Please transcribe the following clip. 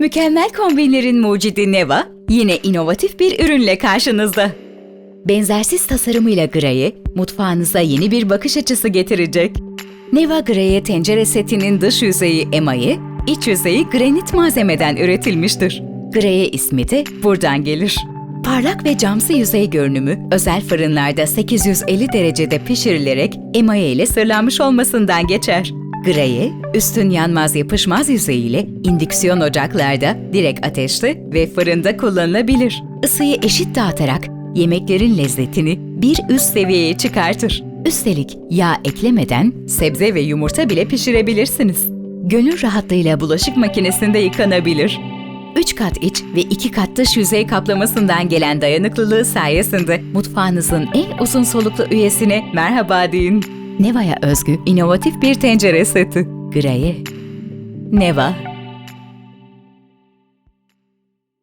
Mükemmel kombinlerin mucidi Neva yine inovatif bir ürünle karşınızda. Benzersiz tasarımıyla Graye, mutfağınıza yeni bir bakış açısı getirecek. Neva Graye tencere setinin dış yüzeyi emaye, iç yüzeyi granit malzemeden üretilmiştir. Graye ismi de buradan gelir. Parlak ve camsı yüzey görünümü özel fırınlarda 850 derecede pişirilerek emaye ile sırlanmış olmasından geçer. Graye, üstün yanmaz yapışmaz yüzeyiyle indüksiyon ocaklarda, direkt ateşte ve fırında kullanılabilir. Isıyı eşit dağıtarak yemeklerin lezzetini bir üst seviyeye çıkartır. Üstelik yağ eklemeden sebze ve yumurta bile pişirebilirsiniz. Gönül rahatlığıyla bulaşık makinesinde yıkanabilir. 3 kat iç ve 2 kat dış yüzey kaplamasından gelen dayanıklılığı sayesinde mutfağınızın en uzun soluklu üyesine merhaba deyin. Neva'ya özgü inovatif bir tencere seti. Graye. Neva